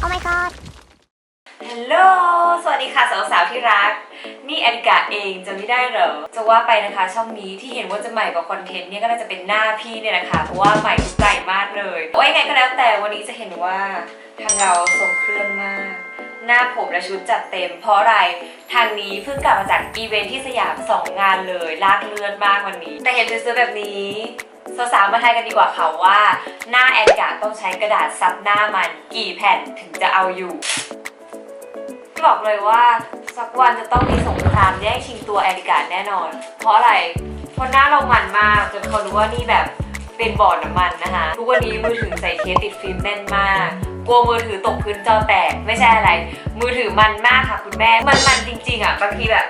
โอ้ my god ฮัลโหล สวัสดีค่ะสาวๆที่รัก นี่แอนกาเองจะไม่ได้เหรอ จะว่าไปนะคะช่องนี้ที่เห็นว่าจะใหม่กว่าคอนเทนต์เนี่ยก็น่าจะเป็นหน้าพี่เนี่ยนะคะเพราะว่าใหม่ทุกใจมากเลยโอ้ยไงก็แล้วแต่วันนี้จะเห็นว่าทางเราทรงเครื่องมาก หน้าผมและชุดจัดเต็ม เพราะอะไร ทางนี้เพิ่งกลับมาจากอีเวนท์ที่สยามสองงานเลยลากเลื่อนมากวันนี้ แต่เห็นเธอซื้อแบบนี้ สาวๆมาทายกันดีกว่าค่ะว่า หน้าแอนิกาต้องใช้กระดาษซับหน้ามันกี่แผ่นถึงจะเอาอยู่บอกเลยว่าสักวันจะต้องมีสงครามแย่งชิงตัวแอริกาแน่นอน เพราะอะไรเพราะหน้าเรามันมากจนเขารู้ว่านี่แบบเป็นบ่อน้ำมันนะคะทุกวันนี้มือถือใส่เคสติดฟิล์มแน่นมากกลัวมือถือตกพื้นจอแตกไม่ใช่อะไร มือถือมันมากค่ะคุณแม่ มันมันจริงๆอะบางทีแบบ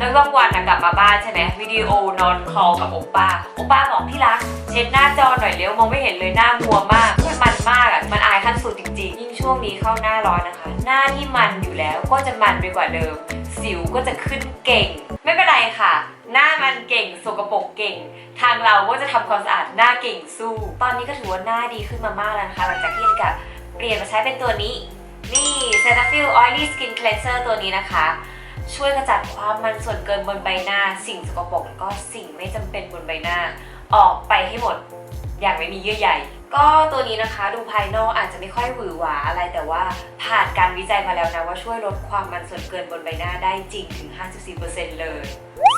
แล้วก็วันอะกลับมาบ้านใช่ไหมวิดีโอนอนคอลกับโอป้าโอป้าบอกที่รัก เช็ดหน้าจอหน่อยเร็วมองไม่เห็นเลยหน้ามัวมากมันมันมากอะมันอายขั้นสุดจริงๆยิ่งช่วงนี้เข้าหน้าร้อนนะคะ หน้าที่มันอยู่แล้วก็จะมันไปกว่าเดิม สิวก็จะขึ้นเก่ง ไม่เป็นไรค่ะ หน้ามันเก่งสกปรกเก่ง ทางเราก็จะทำความสะอาดหน้าเก่งสู้ ตอนนี้ก็ถือว่าหน้าดีขึ้นมามากแล้วนะคะหลังจากที่ลิกาเปลี่ยนมาใช้เป็นตัวนี้นี่ Cetaphil Oily Skin Cleanser ตัวนี้นะคะ ช่วยกระจัดความมันส่วนเกินบนใบหน้า สิ่งสกปรกแล้วก็สิ่งไม่จำเป็นบนใบหน้า ออกไปให้หมดอย่างไม่มีเยื่อใยก็ตัวนี้นะคะดูภายนอกอาจจะไม่ค่อยหวือหวาอะไรแต่ว่าผ่านการวิจัยมาแล้วนะว่าช่วยลดความมันส่วนเกินบนใบหน้าได้จริงถึง 54%เลย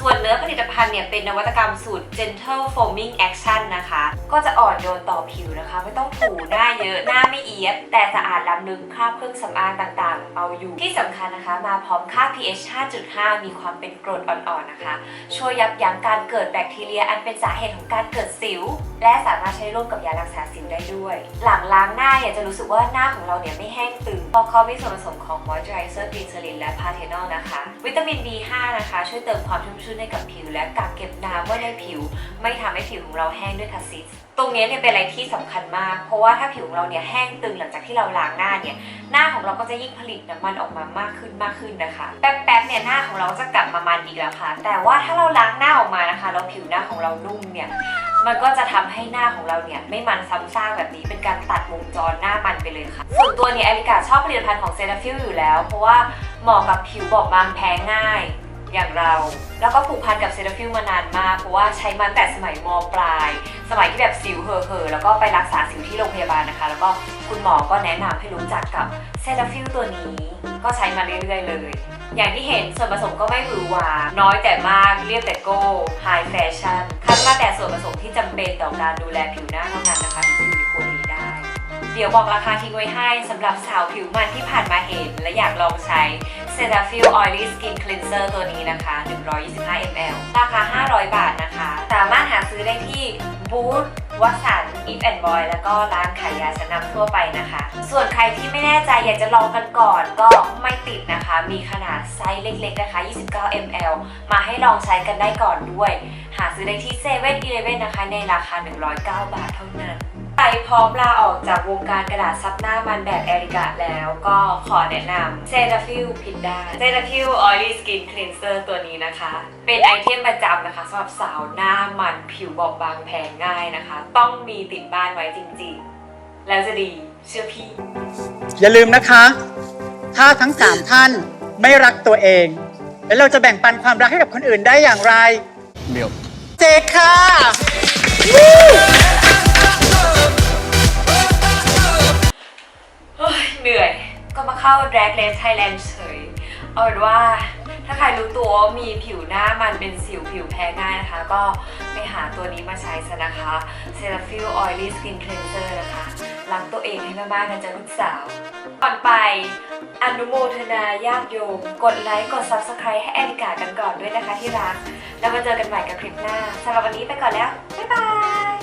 ส่วนเนื้อผลิตภัณฑ์เนี่ยเป็นนวัตกรรมสูตร Gentle Foaming Action นะคะ ก็จะอ่อนโยนต่อผิวนะคะ ไม่ต้องถูหน้าเยอะหน้าไม่เอียด แต่สะอาดล้ำลึกคราบเครื่องสำอางต่างๆ เอาอยู่ ที่สำคัญนะคะ มาพร้อมค่า pH 5.5 มีความเป็นกรดอ่อนๆนะคะ ช่วยยับยั้งการเกิดแบคทีเรียอันเป็นสาเหตุของการเกิดสิว และสามารถใช้ร่วมกับยารักษาสิวได้ด้วย หลังล้างหน้าเนี่ยจะรู้สึกว่าหน้าของเราเนี่ยไม่แห้งตึงเพราะเขามีส่วนผสมของ moisturizer glycerin และ panthenol นะคะ วิตามิน B5 นะคะ ช่วยเติมความชุ่มชื้นให้กับผิว และกักเก็บน้ำไว้ในผิว ไม่ทำให้ผิวของเราแห้งด้วยคาซิสตรงนี้เนี่ยเป็นอะไรที่สำคัญมาก เพราะว่าถ้าผิวของเราเนี่ยแห้งตึงหลังจากที่เราล้างหน้าเนี่ยหน้าของเราก็จะยิ่งผลิตน้ำมันออกมามากขึ้นมากขึ้นนะคะแป๊บๆเนี่ยหน้าของเราจะกลับมามันอีกแล้วค่ะ แต่ว่าถ้าเราล้างหน้าออกมานะคะ แล้วผิวหน้าของเรานุ่มเนี่ยมันก็จะทำให้หน้าของเราเนี่ยไม่มันซ้ำซากแบบนี้เป็นการตัดวงจรหน้ามันไปเลยค่ะส่วนตัวเนี่ยอลิกาชอบผลิตภัณฑ์ของเซราฟิลอยู่แล้ว เพราะว่าเหมาะกับผิวบอบบางแพ้ง่าย อย่างเราแล้วก็ผูกพันกับเซราฟิลมานานมาก เพราะว่าใช้มาตั้งแต่สมัยมปลาย สมัยที่แบบสิวเห่อะๆแล้วก็ไปรักษาสิวที่โรงพยาบาลนะคะ แล้วก็คุณหมอก็แนะนำให้รู้จักกับเซราฟิลตัวนี้ ก็ใช้มาเรื่อยๆเลย อย่างที่เห็นส่วนผสมก็ไม่หวือหวา น้อยแต่มากเรียบแต่โก้ไฮแฟชั่นคัดมาแต่ส่วนผสมที่จำเป็นต่อการดูแลผิวหน้าเท่านั้นนะคะถึงจะอยู่ในขวดนี้ได้ เดี๋ยวบอกราคาทิ้งไว้ให้สำหรับสาวผิวมันที่ผ่านมาเห็น และอยากลองใช้ Cetaphil Oily Skin Cleanser ตัวนี้นะคะ 125 ml ราคา 500 บาทนะคะ สามารถหาซื้อได้ที่บูธวัสัน If and Boy แล้วก็ร้านขายยาชั้นนำทั่วไปนะคะ ส่วนใครที่ไม่แน่ใจอยากจะลองกันก่อนก็ไม่ติดนะคะ มีขนาดไซส์เล็กๆนะคะ 29 ml มาให้ลองใช้กันได้ก่อนด้วย หาซื้อได้ที่7 e เ e ่ e อีเลนะคะ ในราคา 109 บาทเท่านั้น ไปพร้อมลาออกจากวงการกระดาษซับหน้ามันแบบแอริกาแล้วก็ขอแนะนำเซราฟิลผิดได้เซราฟิล Oily Skin Cleanser ตัวนี้นะคะ เป็นไอเทมประจำนะคะสำหรับสาวหน้ามันผิวบอบบางแพ้ง่ายนะคะ ต้องมีติดบ้านไว้จริงๆ แล้วจะดีเชื่อพี่ อย่าลืมนะคะ ถ้าทั้งสามท่านไม่รักตัวเอง แล้วเราจะแบ่งปันความรักให้กับคนอื่นได้อย่างไร เดี๋ยว เจคค่ะ เข้า Drag Race Thailand เฉย เอาเป็นว่าถ้าใครรู้ตัวว่ามีผิวหน้ามันเป็นสิวผิวแพ้ง่ายนะคะ ก็ไปหาตัวนี้มาใช้ซะนะคะ Cetaphil Oily Skin Cleanser นะคะรักตัวเองให้มากๆนะจ๊ะลูกสาว ก่อนไปอนุโมทนาญาติโยม กดไลค์ กด Subscribe ให้แอนิกากันก่อนด้วยนะคะที่รัก แล้วมาเจอกันใหม่กับคลิปหน้าสำหรับวันนี้ไปก่อนแล้ว บ๊ายบาย